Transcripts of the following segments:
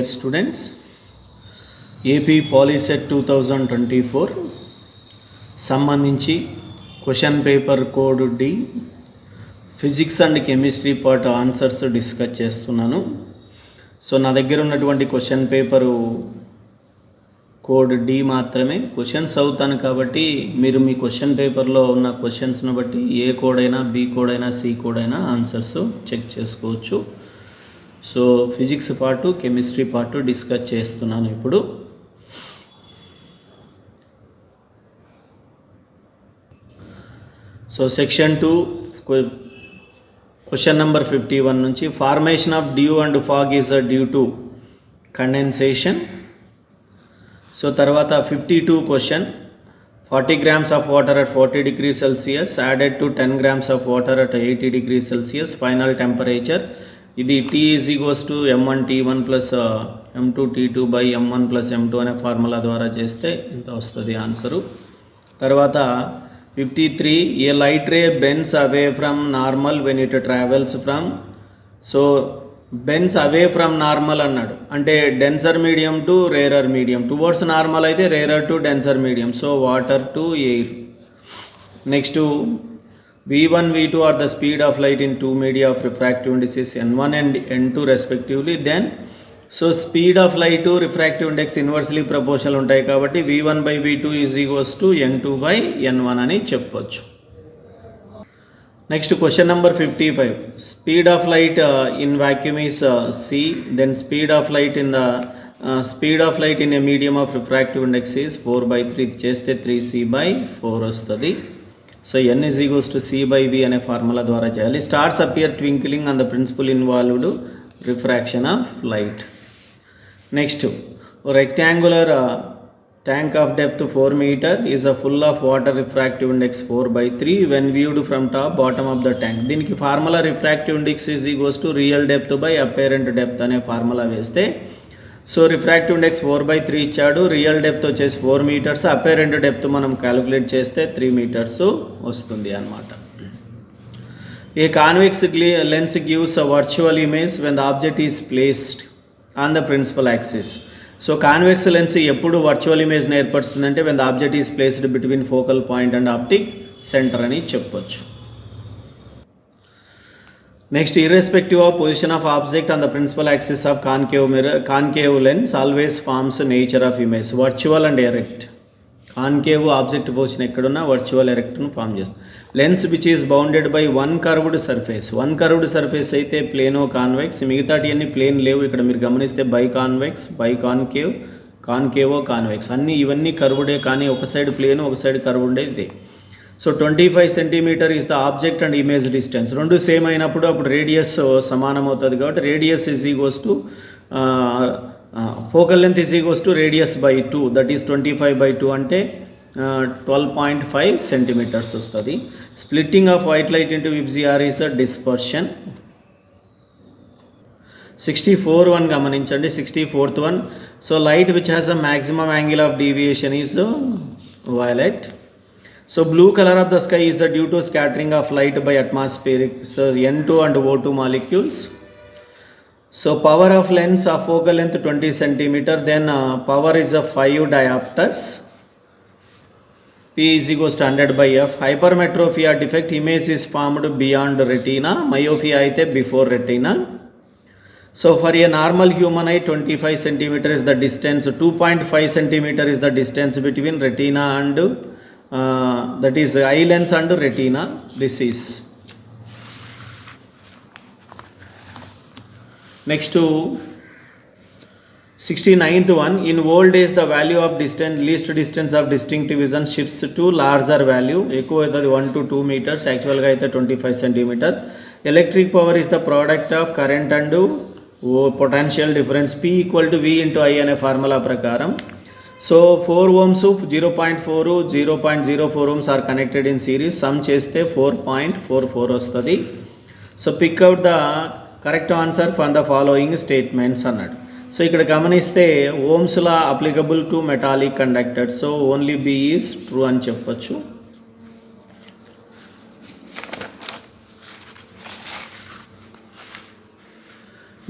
Dear students AP POLYCET two thousand twenty four సంబంధించి question paper code D physics and chemistry part answers discuss చేస్తున్నాను so నా దగ్గర ఉన్నటువంటి question paper code D మాత్రమే questions అవుతాను కాబట్టి మీరు మీ క్వశ్చన్ పేపర్లో ఉన్న క్వశ్చన్స్ను బట్టి ఏ కోడ్ అయినా బి కోడ్ అయినా సి కోడ్ అయినా ఆన్సర్స్ చెక్ చేసుకోవచ్చు సో ఫిజిక్స్ పాటు కెమిస్ట్రీ పాటు డిస్కస్ చేస్తున్నాను ఇప్పుడు so section two question number fifty one నుంచి formation of dew and fog is a dew to condensation so తర్వాత fifty two question forty grams of water at forty degree Celsius added to ten grams of water at eighty degree Celsius final temperature ఇది T is equals to M one T one plus M two T two by M one plus M two అనే formula ద్వారా చేస్తే ఇంత వస్తుంది answer తర్వాత fifty three a light ray bends away from normal when it travels from so bends away from normal అన్నాడు అంటే denser medium to rarer medium towards normal అయితే rarer to denser medium so water to air next V1, V2 are the speed of light in two media of refractive indices N1 and N2 respectively. Then, so speed of light to refractive index inversely proportional ఉంటాయి కాబట్టి V1 by V2 is equals to N2 by N1 అని చెప్పొచ్చు next question number fifty five speed of light in vacuum is C then speed of light in the speed of light in a medium of refractive index is four by three చేస్తే three C by four వస్తుంది so N is equals to C by B అనే formula ద్వారా చేయాలి stars appear twinkling on the principle involved refraction of light next rectangular tank of depth four metre is a full of water refractive index four by three when viewed from top bottom of the tank దీనికి formula refractive index is equals to real depth by apparent depth అనే formula వేస్తే so refractive index four by three ఇచ్చాడు real depth వచ్చేసి four metres apparent depth మనం calculate చేస్తే three metres వస్తుంది అనమాట a convex lens gives a virtual image when the object is placed on the principal axis so convex lens ఎప్పుడు virtual ఇమేజ్ని ఏర్పరుస్తుందంటే when the object is placed between focal point and optic centre అని చెప్పొచ్చు next irrespective of position of object and the principal axis of concave mirror concave lens always forms nature of image virtual and erect concave object position ఎక్కడున్నా virtual ఎరెక్ట్ను form చేస్తుంది lens which is bounded by one curved surface one curved surface అయితే plano convex మిగతాటి అన్ని plane లేవు ఇక్కడ మీరు గమనిస్తే by convex by concave కాన్కేవో convex అన్నీ ఇవన్నీ కర్వుడే కానీ ఒక సైడ్ ప్లేన్ ఒక సైడ్ కర్వ్ ఉండేది ఇదే so twenty five centimetre is the object and image distance రెండు సేమ్ అయినప్పుడు అప్పుడు రేడియస్ సమానం అవుతుంది కాబట్టి radius is equals to focal length is equals to radius by two that is twenty five by two అంటే twelve point five centimetres వస్తుంది splitting of white light into VIBGYOR is a dispersion sixty four one గమనించండి sixty fourth one so light which has a maximum angle of deviation is violet So blue color of the sky is due to scattering of light by atmospheric, so N2 and O2 molecules. So power of lens of focal length 20 centimeter, then uh, power is of 5 diopters. P is equals to 100 by F. Hypermetropia defect, image is formed beyond retina, myopia is before retina. So for a normal human eye, 25 centimeter is the distance, 2.5 centimeter is the distance between retina and that is eye lens and retina this is next sixty ninth one in old age the value of distance least distance of distinct vision shifts to larger value ఎక్కువ అవుతుంది one to two metres యాక్చువల్గా అయితే twenty five centimetre electric power is the product of current and potential difference P equal to V into I అనే formula ప్రకారం so four ohms zero point four zero point zero four ohms are connected in series sum చేస్తే four point four four వస్తుంది so pick out the correct answer for the following statements అన్నాడు so ఇక్కడ గమనిస్తే Ohm's law applicable to metallic conductor so only B is true అని చెప్పొచ్చు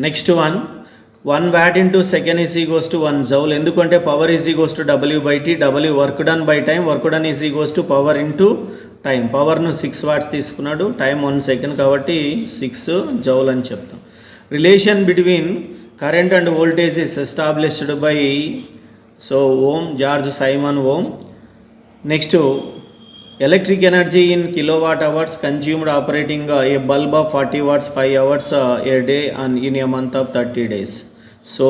next one one watt into second is equals to one joule ఎందుకంటే power is equals to W by T W work done by time work done is equals to power into time పవర్ను six watts తీసుకున్నాడు time one second కాబట్టి six joule అని చెప్తాం relation between current and voltage is established by so Ohm George Simon Ohm next electric energy in kilowatt hours consumed operating a bulb of forty watts five hours a day and in a month of thirty days so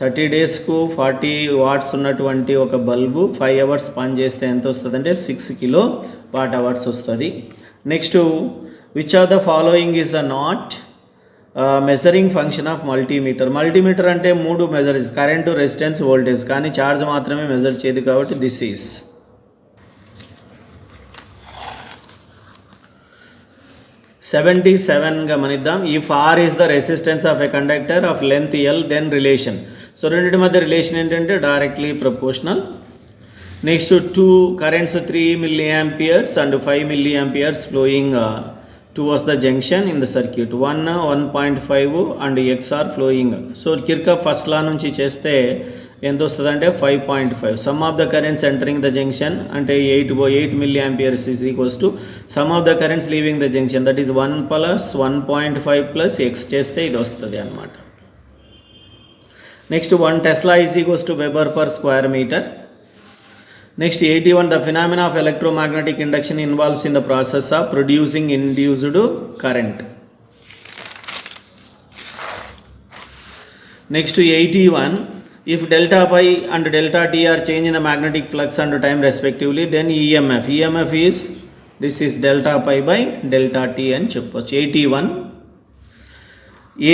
thirty డేస్కు forty watts ఉన్నటువంటి ఒక bulb five hours పని చేస్తే ఎంత వస్తుంది అంటే six kilo watt hours వస్తుంది next which are the following is a not measuring function of multimeter multimeter అంటే మూడు మెజర్ కరెంటు రెసిస్టెన్స్ వోల్టేజ్ కానీ ఛార్జ్ మాత్రమే మెజర్ చేయదు కాబట్టి దిస్ ఈస్ సెవెంటీ సెవెన్గా మనిద్దాం ఈ far is the resistance of a conductor of length L then relation so రెండింటి మధ్య రిలేషన్ ఏంటంటే directly proportional next two currents three milliamperes and five milliamperes flowing towards the junction in the circuit one one point five and x are flowing so కిర్కా first law నుంచి చేస్తే ఎంత వస్తుంది అంటే five point five sum of the currents entering the junction అంటే eight eight milliamperes is equals to sum of the currents leaving the junction that is one plus one point five plus x చేస్తే ఇది వస్తుంది అనమాట next one tesla is equals to weber per square metre next eighty one the phenomena of electromagnetic induction involves in the process of producing induced current next eighty one if delta phi and delta t are change in the magnetic flux and time respectively, then EMF e EMF is this is delta pi by delta t and చెప్పొచ్చు eighty one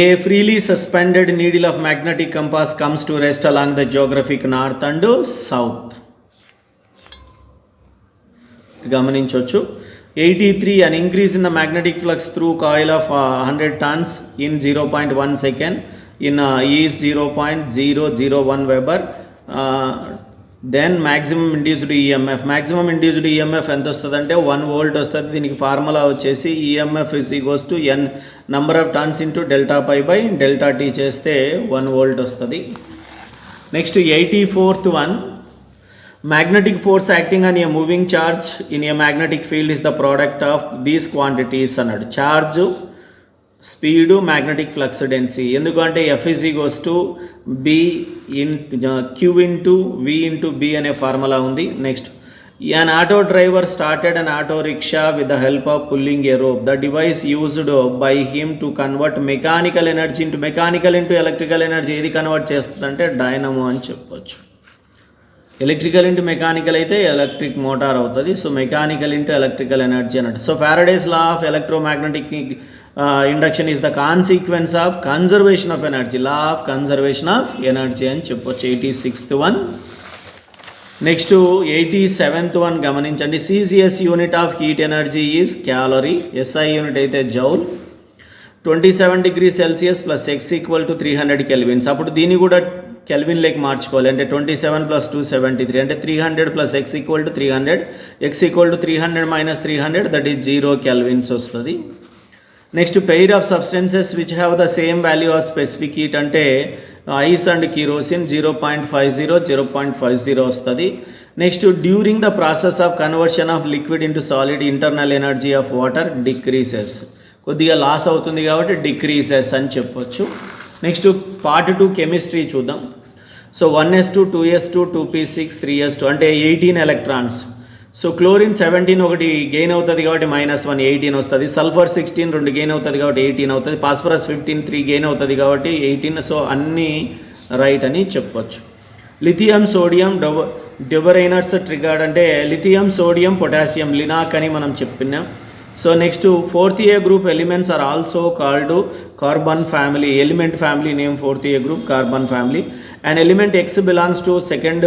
a freely suspended needle of magnetic compass comes to rest along the geographic north and south గమనించవచ్చు eighty three an increase in the magnetic flux through coil of hundred turns in zero point one second in zero E zero 0.001 Weber. Uh, then maximum induced EMF maximum induced EMF ఎంత వస్తుంది అంటే one volt వస్తుంది దీనికి formula వచ్చేసి EMF is equals to N number of turns into delta phi by delta T చేస్తే one volt వస్తుంది next eighty fourth one magnetic force acting అని a moving charge in a magnetic field is the product of these quantities అన్నాడు charge speed magnetic flux density ఎందుకంటే F is equals to B in Q into V into B అనే formula ఉంది next an auto driver started an auto rickshaw with the help of pulling a rope the device used by him to convert mechanical energy into mechanical into electrical energy ఏది convert చేస్తుందంటే dynamo అని చెప్పొచ్చు electrical into mechanical అయితే electric motor అవుతుంది so mechanical into electrical energy అన్నట్టు so Faraday's law of electromagnetic induction is the consequence of conservation of energy law of conservation of energy అని చెప్పొచ్చు eighty sixth one next eighty seventh one గమనించండి CGS unit of heat energy is calorie SI unit అయితే joule twenty seven degree Celsius plus x equal to three hundred kelvins అప్పుడు దీన్ని కూడా kelvin లెక్ మార్చుకోవాలి అంటే twenty seven plus two seventy three అంటే three hundred plus x equal to three hundred x equal to three hundred minus three hundred that is zero kelvins వస్తుంది next pair of substances which have the same value of specific heat అంటే ice and kerosene zero point five zero zero point five zero వస్తుంది next during the process of conversion of liquid into solid internal energy of water decreases కొద్దిగా loss అవుతుంది కాబట్టి decreases అని చెప్పొచ్చు next part two chemistry చూద్దాం so one S two two S two two P six three S two అంటే eighteen electrons so chlorine seventeen ఒకటి gain అవుతుంది కాబట్టి మైనస్ వన్ ఎయిటీన్ వస్తుంది సల్ఫర్ సిక్స్టీన్ రెండు గెయిన్ అవుతుంది కాబట్టి ఎయిటీన్ అవుతుంది పాస్ఫరస్ ఫిఫ్టీన్ త్రీ గెయిన్ అవుతుంది కాబట్టి ఎయిటీన్ సో అన్నీ రైట్ అని చెప్పవచ్చు లిథియం సోడియం డొబ డెబరైనర్స్ ట్రిగార్డ్ అంటే లిథియం సోడియం పొటాషియం లినాక్ అని మనం చెప్పినాం so next fourth A group elements are also called carbon family element family name fourth year group carbon family and element X belongs to second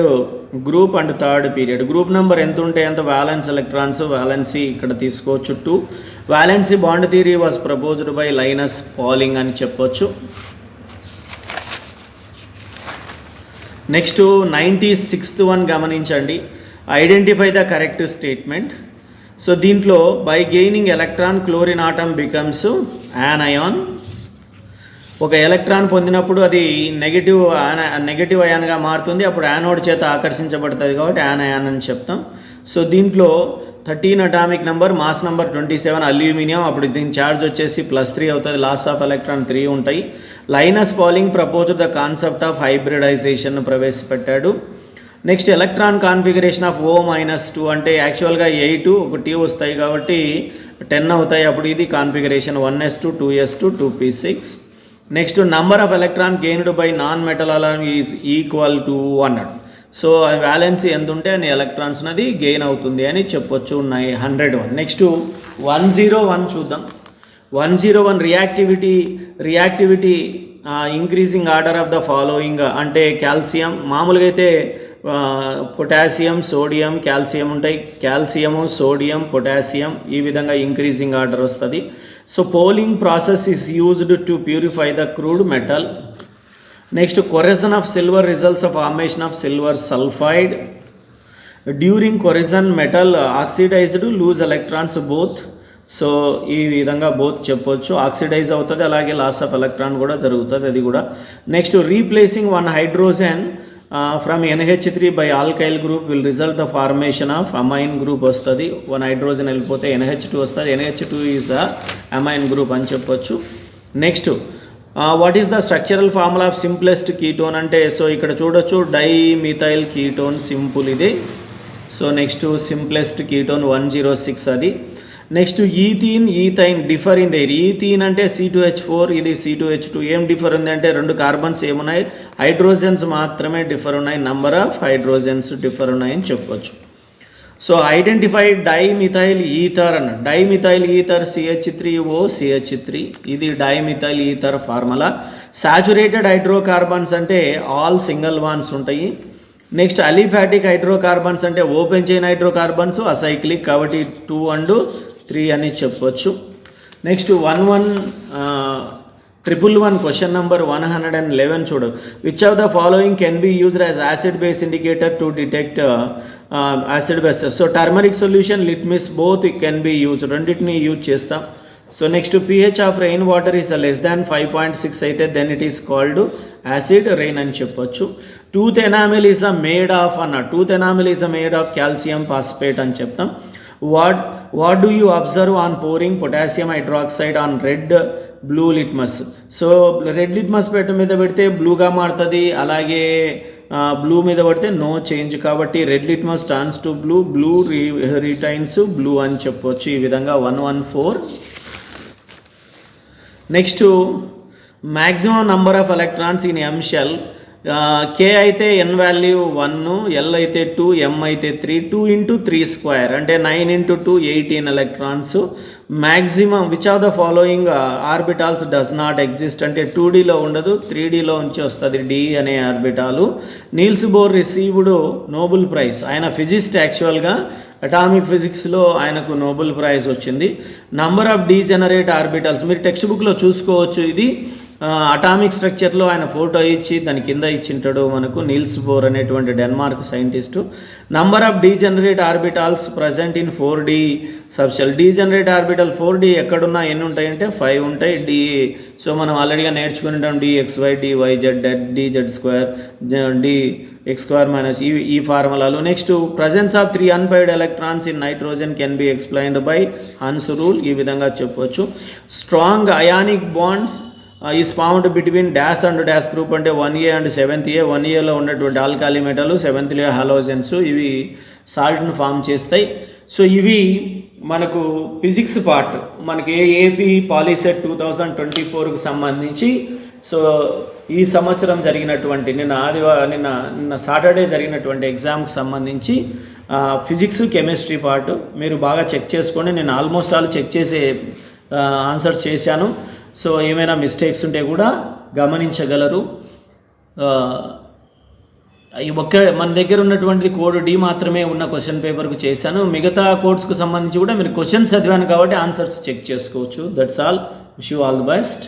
group and third period group number ఎంత ఉంటే అంత valence electrons valency ఇక్కడ తీసుకోవచ్చు two valency bond theory was proposed by Linus Pauling అని చెప్పొచ్చు next ninety sixth one గమనించండి identify the correct statement so దీంట్లో by gaining electron chlorine atom becomes an ion ఒక ఎలక్ట్రాన్ పొందినప్పుడు అది నెగిటివ్ ఆన నెగిటివ్ అయాన్గా మారుతుంది అప్పుడు యానోడ్ చేత ఆకర్షించబడుతుంది కాబట్టి యాన్ అయాన్ అని చెప్తాం సో దీంట్లో thirteen atomic number mass number twenty seven aluminium అప్పుడు దీని ఛార్జ్ వచ్చేసి ప్లస్ త్రీ అవుతుంది లాస్ ఆఫ్ ఎలక్ట్రాన్ త్రీ ఉంటాయి Linus Pauling propose the concept of hybridisation ప్రవేశపెట్టాడు next electron configuration of O minus two అంటే యాక్చువల్గా ఎయిట్ ఒక టీ వస్తాయి కాబట్టి టెన్ అవుతాయి అప్పుడు ఇది configuration one S two two S two two P six next number of electron gained by non metal alone is equal to అన్నాడు సో వ్యాలెన్స్ ఎంత ఉంటే అని ఎలక్ట్రాన్స్ అనేది గెయిన్ అవుతుంది అని చెప్పొచ్చు ఉన్నాయి hundred one next one zero one చూద్దాం one zero one reactivity reactivity increasing order of the following అంటే కాల్షియం మామూలుగా అయితే పొటాషియం సోడియం కాల్షియం ఉంటాయి కాల్షియము సోడియం పొటాషియం ఈ విధంగా ఇంక్రీజింగ్ ఆర్డర్ వస్తుంది so poling process is used to purify the crude metal next corrosion of silver results of formation of silver sulphide during corrosion metal oxidised lose electrons both so ఈ విధంగా both చెప్పొచ్చు oxidise అవుతుంది అలాగే loss of electron కూడా జరుగుతుంది అది కూడా next replacing one hydrogen from NH three by alkyl group will result the formation of amine group వస్తుంది వన్ హైడ్రోజన్ వెళ్ళిపోతే ఎన్హెచ్ టూ వస్తుంది NH two is the amine group అని చెప్పొచ్చు next what is the structural formula of simplest ketone అంటే so ఇక్కడ చూడొచ్చు dimethyl ketone simple ఇది so next simplest ketone one zero six అది next ethene ethyne differ in their ethene అంటే C two H four ఇది C two H two ఏం differ ఉంది అంటే రెండు కార్బన్స్ ఏమున్నాయి హైడ్రోజన్స్ మాత్రమే డిఫర్ ఉన్నాయి నంబర్ ఆఫ్ హైడ్రోజన్స్ డిఫర్ ఉన్నాయని చెప్పొచ్చు సో ఐడెంటిఫై డైమిథైల్ ఈథర్ అన్న dimethyl ether CH three O CH three ఇది dimethyl ether formula saturated hydrocarbons అంటే ఆల్ సింగిల్ వాన్స్ ఉంటాయి నెక్స్ట్ అలీఫాటిక్ హైడ్రోకార్బన్స్ అంటే ఓపెన్ చైన్ హైడ్రోకార్బన్స్ అసైక్లిక్ కాబట్టి two and three అని చెప్పవచ్చు next one one triple one question number one hundred and eleven చూడు which of the following can be used as acid base indicator to detect acid base so turmeric solution litmus both can be use రెండింటిని use చేస్తాం so next pH of rain water is less than five point six అయితే then it is called acid rain అని చెప్పొచ్చు tooth enamel is a made of అన్న tooth enamel is a made of calcium phosphate అని చెప్తాం what what do you observe on pouring potassium hydroxide on red blue litmus so red litmus పెట్ట మీద పెడితే బ్లూగా మారుతుంది అలాగే బ్లూ మీద పడితే నో చేంజ్ కాబట్టి red litmus turns to blue blue re retains blue అని చెప్పొచ్చు ఈ విధంగా one one four next maximum number of electrons in M shell K అయితే ఎన్ వాల్యూ వన్ ఎల్ అయితే టూ ఎం అయితే three two into three square అంటే nine into two eighteen electrons maximum which are the following orbitals does not exist అంటే two డీలో ఉండదు three డీలో ఉంచి వస్తుంది డి అనే ఆర్బిటాలు Niels Bohr received noble prize ఆయన ఫిజిస్ట్ యాక్చువల్గా అటామిక్ ఫిజిక్స్లో ఆయనకు నోబెల్ ప్రైజ్ వచ్చింది number of degenerate orbitals మీరు టెక్స్ట్ బుక్లో చూసుకోవచ్చు ఇది అటామిక్ స్ట్రక్చర్లో ఆయన ఫోటో ఇచ్చి దాని కింద ఇచ్చింటాడు మనకు నీల్స్ బోర్ అనేటువంటి Denmark scientist number of degenerate orbitals present in four D subshell degenerate orbital four D ఎక్కడున్నా ఎన్ని ఉంటాయంటే ఫైవ్ ఉంటాయి డి సో మనం ఆల్రెడీగా నేర్చుకునేటాం D X Y D Y Z dead D Z square D X square minus ఈ ఈ ఫార్ములాలు next presence of three unpaired electrons in nitrogen can be explained by Hund's rule ఈ విధంగా చెప్పవచ్చు strong ionic bonds is found between dash and dash group అంటే one A and seventh A one ఏలో ఉన్నటువంటి alkali metal seventh A halogens ఇవి సాల్ట్ను form చేస్తాయి so ఇవి మనకు ఫిజిక్స్ పార్ట్ మనకి AAP POLYCET two thousand twenty ఫోర్కి సంబంధించి సో ఈ సంవత్సరం జరిగినటువంటి నిన్న ఆదివారం నిన్న నిన్న సాటర్డే జరిగినటువంటి ఎగ్జామ్కి సంబంధించి ఫిజిక్స్ కెమిస్ట్రీ పార్ట్ మీరు బాగా చెక్ చేసుకొని నేను ఆల్మోస్ట్ ఆల్ చెక్ చేసే ఆన్సర్స్ చేశాను సో ఏమైనా మిస్టేక్స్ ఉంటే కూడా గమనించగలరు ఒక్క మన దగ్గర ఉన్నటువంటి కోడ్ డి మాత్రమే ఉన్న క్వశ్చన్ పేపర్కు చేశాను మిగతా కోడ్స్కు సంబంధించి కూడా మీరు క్వశ్చన్స్ చదివాను కాబట్టి ఆన్సర్స్ చెక్ చేసుకోవచ్చు that's all wish you all the best